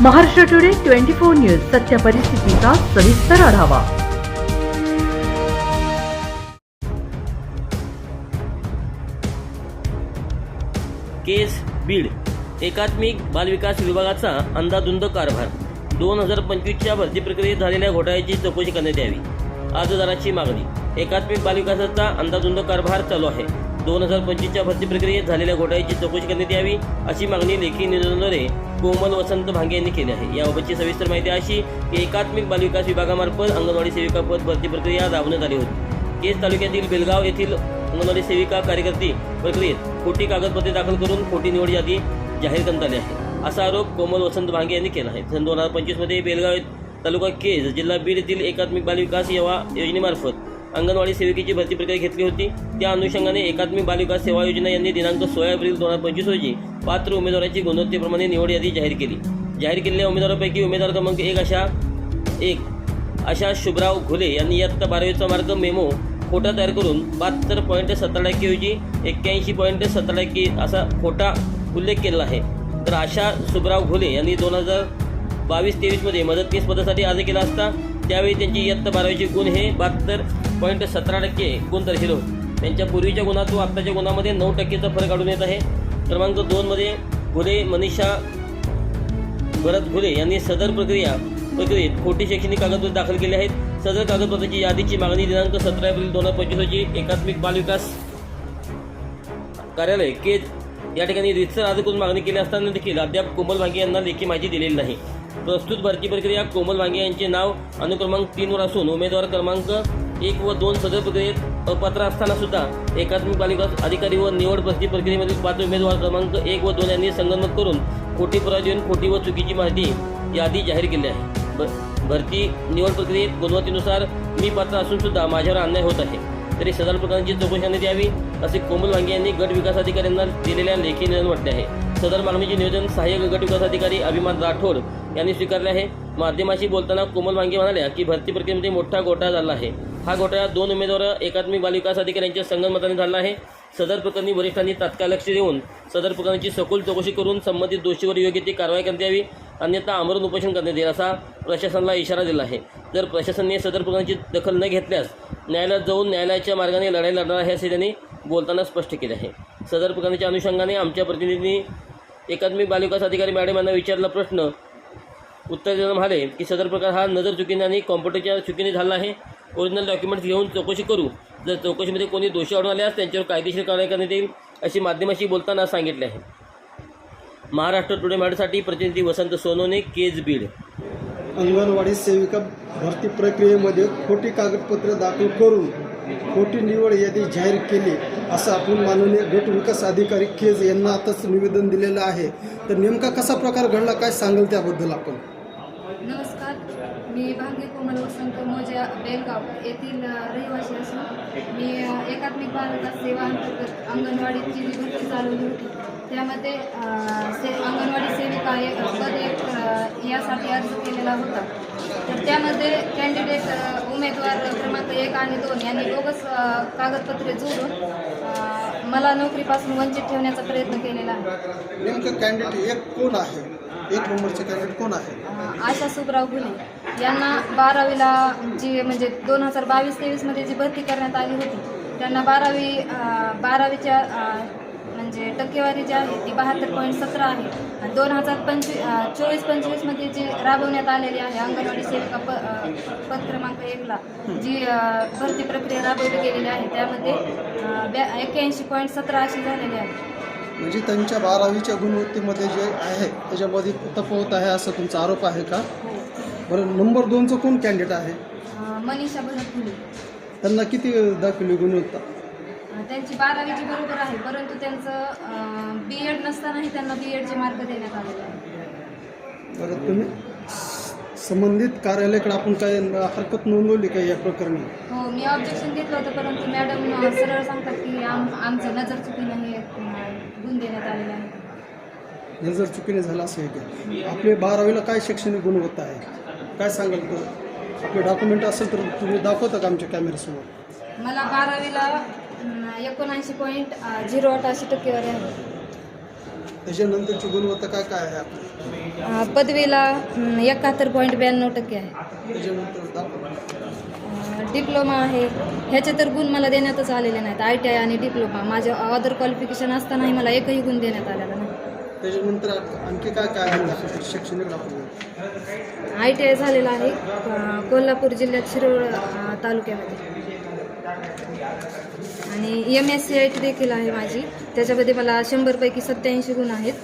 Maharashtra today twenty four news सत्य परिस्थितीचा सविस्तर आढावा. केस बीड. एकात्मिक बालविकास विभागाचा अंदाधुंद कारभार. दोन हजार पंचवीसच्या भरती प्रक्रियेत झालेल्या घोटाळ्याची चौकशी करण्यात यावी. अर्जदाराची मागणी. एकात्मिक बालविकासाचा अंदाधुंद कारभार चालू आहे. दोन हजार पंचवीसच्या भरती प्रक्रियेत झालेल्या घोटाळ्याची चौकशी करण्यात यावी अशी मागणी लेखी निवेदनाद्वारे कोमल वसंत भांगे यांनी केली आहे. याबाबतची सविस्तर माहिती अशी की एकात्मिक बालविकास विभागामार्फत अंगणवाडी सेविका पद भरती प्रक्रिया राबवण्यात आली होती. केस तालुक्यातील बेलगाव येथील अंगणवाडी सेविका कार्यकर्ती प्रक्रियेत खोटी कागदपत्रे दाखल करून खोटी निवड यादी जाहीर करण्यात आली आहे. असा आरोप कोमल वसंत भांगे यांनी केला आहे. सन दोन हजार पंचवीसमध्ये बेलगाव तालुका केज जिल्हा बीड येथील एकात्मिक बालविकास सेवा योजनेमार्फत अंगणवाडी सेविकेची भरती प्रक्रिया घेतली होती. त्या अनुषंगाने एकात्मिक बालविकास सेवा योजना यांनी दिनांक सोळा एप्रिल दोन हजार पंचवीस रोजी पात्र उमेदवाराची गुणवत्तेप्रमाणे निवड यादी जाहीर केली. जाहीर केलेल्या उमेदवारापैकी उमेदवार क्रमांक एक अशा एक अशा शुभराव घुले यांनी इयत्ता बारावीचा मार्ग मेमो खोटा तयार करून बहात्तर पॉईंट सतरा टक्केऐवजी एक्क्याऐंशी पॉईंट सतरा टक्के असा खोटा उल्लेख केलेला आहे. तर आशा सुबराव घुले यांनी दोन हजार बावीस तेवीसमध्ये मदतनीस पदासाठी अर्ज केला असता त्यावेळी त्यांची इयत्ता बारावीचे गुण हे बहात्तर पॉईंट सतरा टक्के गुण दर्शिले होते. त्यांच्या पूर्वीच्या गुणात व आत्ताच्या गुणामध्ये नऊ टक्केचा फरक आढळून येत आहे. क्रमांक दोनमध्ये घुले मनीषा भरत घुले यांनी सदर प्रक्रिया प्रक्रियेत खोटी शैक्षणिक कागदपत्रे दाखल केली आहेत. सदर कागदपत्राची यादीची मागणी दिनांक सतरा एप्रिल दोन हजार पंचवीस रोजी एकात्मिक बालविकास कार्यालय केज या ठिकाणी रितसर अर्ज करून मागणी केली असताना देखील अद्याप कोमल भांगे यांना लेखी माहिती दिलेली नाही. प्रस्तुत भरती प्रक्रिया कोमल वांगे यांचे नाव अनुक्रमांक तीनवर असून उमेदवार क्रमांक एक व दोन सदर प्रक्रियेत अपात्र असताना सुद्धा एकात्मिक पालिका अधिकारी व निवड भरती प्रक्रियेमधील पात्र उमेदवार क्रमांक एक व दोन यांनी संगणमत करून खोटी पुरावा खोटी व चुकीची माहिती यादी जाहीर केली आहे. भ- भरती निवड प्रक्रियेत गुणवत्तेनुसार मी पात्र असून सुद्धा माझ्यावर अन्याय होत आहे. तरी सदर प्रकरणाची चौकशी द्यावी असे कोमल वांगे यांनी गट विकास अधिकाऱ्यांना दिलेल्या लेखी निवेदन म्हटले आहे. सदर मागणीचे निवेदन सहाय्यक गट विकास अधिकारी अभिमान राठोड यांनी स्वीकारले आहे. माध्यमाशी बोलताना कोमल वांगे म्हणाल्या की भरती प्रक्रियेमध्ये मोठा घोटाळा झाला आहे. हा घोटाळा दोन उमेदवार एकात्मिक बालविकास अधिकाऱ्यांच्या संगनमताने झाला आहे. सदर प्रकरणी वरिष्ठांनी तात्काळ लक्ष देऊन सदर प्रकरणाची सखोल चौकशी करून संबंधित दोषीवर योग्य ती कारवाई करण्यात यावी अन्यथा आमरण उपोषण करण्यात येईल असा प्रशासनाला इशारा दिला आहे. जर प्रशासनाने सदर प्रकरणाची दखल न घेतल्यास न्यायालयात जाऊन न्यायालयाच्या मार्गाने लढाई लढणार आहे असे त्यांनी बोलताना स्पष्ट केले आहे. सदर प्रकरणाच्या अनुषंगाने आमच्या प्रतिनिधींनी एकात्मिक बालविकास अधिकारी मॅडम यांना विचारला प्रश्न. उत्तर देताना म्हणाले की सदर प्रकार हा नजर चुकीने आणि कॉम्प्युटरच्या चुकीने झाला आहे. ओरिजिनल डॉक्युमेंट्स घेऊन चौकशी करू. जर चौकशीमध्ये कोणी दोषी आढळून आल्यास त्यांच्यावर कायदेशीर कारवाई करण्यात येईल अशी माध्यमाशी बोलताना सांगितले आहे. महाराष्ट्र टुडे मॅडसाठी प्रतिनिधी वसंत सोनवणे केज बीड. अंगणवाडी सेविका भरती प्रक्रियेमध्ये खोटी कागदपत्रे दाखल करून खोटी निवड यादी जाहीर केली असं आपण माननीय गट विकास अधिकारी केज यांना आताच निवेदन दिलेलं आहे. तर नेमका कसा प्रकार घडला काय सांगाल त्याबद्दल आपण? नमस्कार. मी भाग्य कोमल वसंत मोजा बेलगाव येथील अ, रहिवासी असून मी एकात्मिक बालविकास सेवा अंतर्गत अंगणवाडीची जी भरती चालवली होती. त्यामध्ये से अंगणवाडी सेविका एक पद एक यासाठी अर्ज केलेला होता. तर त्यामध्ये कॅन्डिडेट उमेदवार क्रमांक एक आणि दोन यांनी बोगस अ, कागदपत्रे जोडून मला नोकरीपासून वंचित ठेवण्याचा प्रयत्न केलेला आहे. नेमकं कॅन्डिडेट एक कोण आहे? एक नंबरचे कॅन्डिडेट कोण आहे? आशा सुबराव घुले यांना बारावीला जी म्हणजे दोन हजार बावीस तेवीसमध्ये जी भरती करण्यात आली होती त्यांना बारावी बारावीच्या म्हणजे टक्केवारी जी आहे ती बहात्तर पॉईंट सतरा आहे. आणि दोन हजार पंचवी चोवीस पंचवीसमध्ये जी राबवण्यात आलेली आहे अंगणवाडी सेविका प पद क्रमांक एकला जी भरती प्रक्रिया राबवली गेलेली आहे. त्यामध्ये ब्या एक्क्याऐंशी पॉईंट सतरा अशी झालेली आहे. म्हणजे त्यांच्या बारावीच्या गुणवत्तेमध्ये जे आहे त्याच्यामध्ये तफावत आहे असा तुमचा आरोप आहे का? बरं नंबर दोनचं कोण कॅन्डिडेट आहे? अं, मनीषा भरत घुले त्यांना किती दाखवली गुणवत्ता? अ, त्यांची बारावीची बरोबर आहे परंतु त्यांचं बी एड नसतानाही त्यांना बी एडचे मार्क देण्यात आलेले आहे बरं तुम्ही? संबंधित कार्यालयाकडे आपण काय हरकत नोंदवली का या प्रकरणी? हो मी ऑब्जेक्शन घेतलं होतं परंतु मॅडम अ, सरळ सांगतात की आम आमचं नजर चुकीनं हे अ, गुण देण्यात आलेलं आहे हे जर चुकीने झालं असेल की? आपले बारावीला काय शैक्षणिक गुणवत्ता आहे? काय सांगाल तर आपले डॉक्युमेंट असेल तर तुम्ही दाखवता का आमच्या कॅमेऱ्यासमोर मला बारावीला एकोणऐंशी पॉईंट झिरो आठ अशी टक्केवारी आहे. त्याच्यानंतरची गुणवत्ता काय काय आहे आपली? अ, पदवीला एकाहत्तर पॉईंट ब्याण्णव टक्के आहे. त्याच्यानंतर दाखवा. अ, डिप्लोमा आहे. ह्याचे तर गुण मला देण्यातच आलेले नाहीत. आय टी आय आणि डिप्लोमा माझ्या अदर क्वालिफिकेशन असतानाही मला एकही गुण देण्यात आलेला नाही त्याच्यानंतर आणखी काय काय आहे? शैक्षणिक आय टी आय झालेला आहे कोल्हापूर जिल्ह्यात शिरोळ तालुक्यामध्ये. आणि M S C I T देखील आहे माझी. त्याच्यामध्ये मला शंभरपैकी सत्याऐंशी गुण आहेत.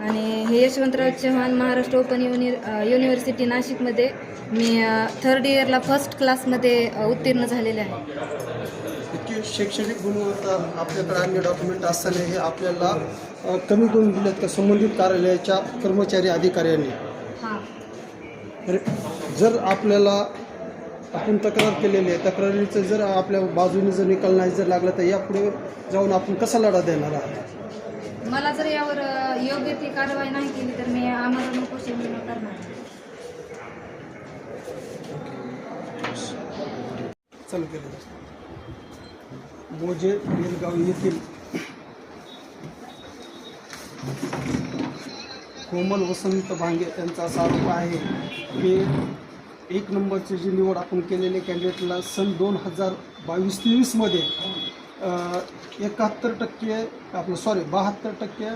आणि हे Yashwantrao Chavan Maharashtra open uni university नाशिकमध्ये मी थर्ड इयरला फर्स्ट क्लासमध्ये उत्तीर्ण झालेले आहे. शैक्षणिक गुणवत्ता आपल्याकडे अन्य डॉक्युमेंट असताना हे आपल्याला कमी गुण दिलेत का? संबंधित कार्यालयाच्या कर्मचारी अधिकाऱ्यांनी? जर आपल्याला आपण तक्रार केलेली आहे तक्रारीचं जर आपल्या बाजूने जर निकाल नाही जर लागला तर यापुढे जाऊन आपण कसा लढा देणार आहात? मला जर यावर योग्य ती कारवाई नाही केली तर मी आम्हाला उपोषण करणार. चालू केलं. बोजे बेलगाव येथील कोमल वसंत भांगे त्यांचा असा आरोप आहे की एक नंबरची जी निवड आपण केलेले कॅन्डिडेटला सन दोन हजार बावीस तेवीसमध्ये एकाहत्तर टक्के आपलं सॉरी बहात्तर टक्के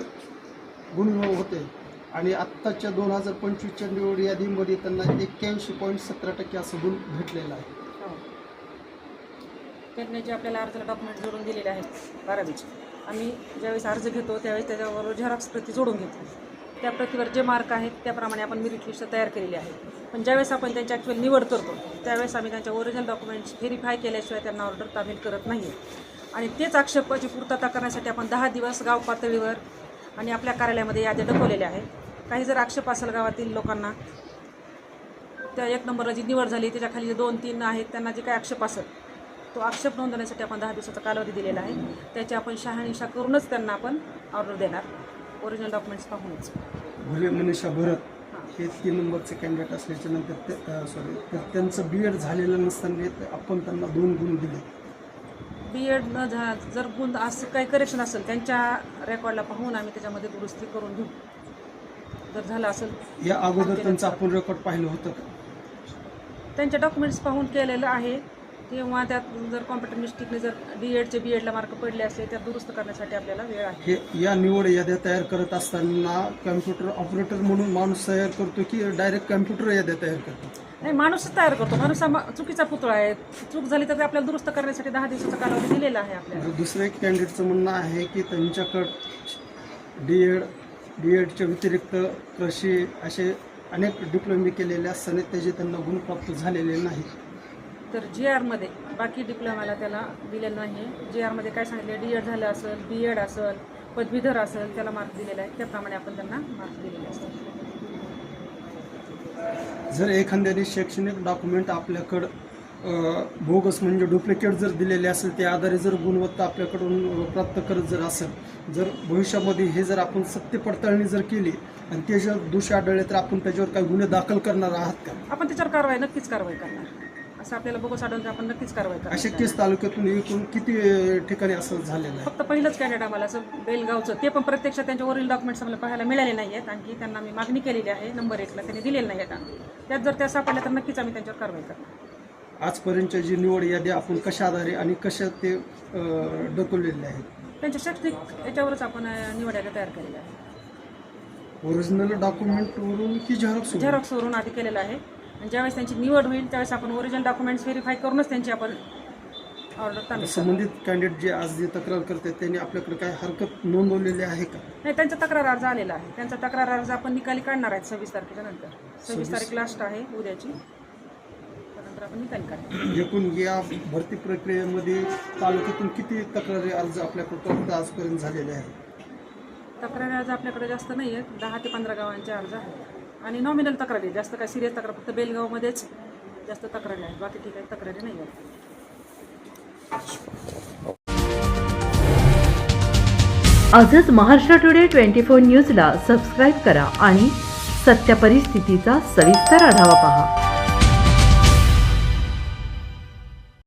गुण होते. आणि आत्ताच्या दोन हजार पंचवीसच्या निवड यादीमध्ये त्यांना एक्क्याऐंशी पॉईंट सतरा टक्के असं गुण भेटलेलं आहे. त्यांनी जे आपल्याला अर्जाला डॉक्युमेंट जोडून दिलेले आहेत बारावीचे. आम्ही ज्यावेळेस अर्ज घेतो त्यावेळेस त्याच्यावर झेरॉक्स प्रती जोडून घेतो. त्या प्रतीवर जे मार्क आहेत त्याप्रमाणे आपण मेरिट लिस्ट तयार केलेली आहे. पण ज्यावेळेस आपण त्यांची ॲक्च्युअल निवड करतो त्यावेळेस आम्ही त्यांच्या ओरिजिनल डॉक्युमेंट्स व्हेरीफाय केल्याशिवाय त्यांना ऑर्डर तामील करत नाही आणि तेच आक्षेपाची पूर्तता करण्यासाठी आपण दहा दिवस गाव पातळीवर आणि आपल्या कार्यालयामध्ये याद्या दाखवलेल्या आहेत. काही जर आक्षेप असेल गावातील लोकांना त्या एक नंबरला जी निवड झाली त्याच्याखाली जे दोन तीन आहेत त्यांना जे काही आक्षेप असेल तो आक्षेप नोंदवण्यासाठी आपण दहा दिवसाचा कालावधी दिलेला आहे. त्याची आपण शहानिशा करूनच त्यांना आपण ऑर्डर देणार. ओरिजिनल डॉक्युमेंट्स पाहूनच. भुले मनीषा भरत हे. तीन नंबरचे कॅन्डिडेट असल्याच्या नंतर सॉरी तर त्यांचं बी एड झालेलं नसताना आपण त्यांना दोन गुण दिले. बी एड न झा जर गुण असं काही करेक्शन असेल त्यांच्या रेकॉर्डला पाहून आम्ही त्याच्यामध्ये दुरुस्ती करून घेऊ. जर झालं असेल या अगोदर त्यांचं आपण रेकॉर्ड पाहिलं होतं का? त्यांच्या डॉक्युमेंट्स पाहून केलेलं आहे. किंवा त्यात जर कॉम्प्युटर मिस्टेकने जर डी एडचे बी एडला मार्क पडले असले त्यात दुरुस्त करण्यासाठी आपल्याला वेळ आहे. हे या निवड याद्या तयार करत असताना कम्प्युटर ऑपरेटर म्हणून माणूस तयार करतो की डायरेक्ट कम्प्युटर याद्या तयार करतो? नाही माणूसच तयार करतो. माणूस हा मा- चुकीचा पुतळा आहे. चूक झाली तर ते आपल्याला दुरुस्त करण्यासाठी दहा दिवसाचा कालावधी दिलेला आहे आपल्याला. दुसरं एक कॅन्डिडेटचं म्हणणं आहे की त्यांच्याकडं डी एड डी एडच्या व्यतिरिक्त कृषी असे अनेक डिप्लोमे केलेले असताना त्याचे त्यांना गुण प्राप्त झालेले नाहीत. तर जी आरमध्ये बाकी डिप्लोमाला त्याला दिलेलं नाही जी आरमध्ये काय सांगितलं डी एड झालं असेल बी एड असेल पदवीधर असेल त्याला मार्क दिलेला आहे. त्याप्रमाणे आपण त्यांना मार्क दिलेले असतात. जर एखाद्याने शैक्षणिक डॉक्युमेंट आपल्याकडं बोगस म्हणजे डुप्लिकेट जर दिलेले असेल त्या आधारे जर गुणवत्ता आपल्याकडून प्राप्त करत जर असेल जर भविष्यामध्ये हे जर आपण सत्य पडताळणी जर केली आणि ते जर दोष आढळले तर आपण त्याच्यावर काही गुन्हे दाखल करणार आहात का? आपण त्याच्यावर कारवाई नक्कीच कारवाई करणार. असं आपल्याला बघून आढळून तर आपण नक्कीच कारवाई करणार. अशा केस तालुक्यातून एकूण किती ठिकाणी असं झालेलं आहे? फक्त पहिलंच कॅन्डिडेट आम्हाला असं बेलगावचं ते पण प्रत्यक्षात त्यांच्या ओरिजिनल डॉक्युमेंट्स आम्हाला पाहायला मिळाले नाही आहेत आणखी त्यांना मी मागणी केलेली आहे नंबर एकला त्यांनी दिलेले नाही आहेत त्यात जर त्या सापडल्या तर नक्कीच आम्ही त्यांच्यावर कारवाई करणार. आजपर्यंतच्या जी निवड यादी आपण कशा आधारे आणि कशा ते ढकललेले आहेत? त्यांच्या शैक्षणिक याच्यावरच आपण निवड याद्या तयार केलेल्या आहे. ओरिजिनल डॉक्युमेंटवरून की झेरॉक्स झेरॉक्सवरून आधी केलेलं आहे. आणि ज्यावेळेस त्यांची निवड होईल त्यावेळेस आपण ओरिजिनल डॉक्युमेंट्स व्हेरीफाय करूनच त्यांची आपण ऑर्डर. संबंधित कॅन्डिडेट जे आज जे तक्रार करतात त्यांनी आपल्याकडे काय हरकत नोंदवलेली आहे का? नाही त्यांचा तक्रार अर्ज आलेला आहे. त्यांचा तक्रार अर्ज आपण निकाली काढणार आहेत सव्वीस तारखेच्या नंतर. सव्वीस तारीख लास्ट आहे उद्याची. त्यानंतर आपण निकाली काढणार. एकूण या भरती प्रक्रियेमध्ये तालुक्यातून किती तक्रारी अर्ज आपल्याकडे प्राप्त आजपर्यंत झालेले आहेत? तक्रारी अर्ज आपल्याकडे जास्त नाही आहेत दहा ते पंधरा गावांचे अर्ज आहेत. आणि नॉमिनल तक्रारी जास्त काय सिरियस तक्रार फक्त बेलगावमध्येच जास्त तक्रारी आहेत. बाकी ठिकाणी तक्रारी नाही आहेत. आजच महाराष्ट्र टुडे ट्वेंटी फोर न्यूजला सबस्क्राईब करा आणि सत्य परिस्थितीचा सविस्तर आढावा पहा.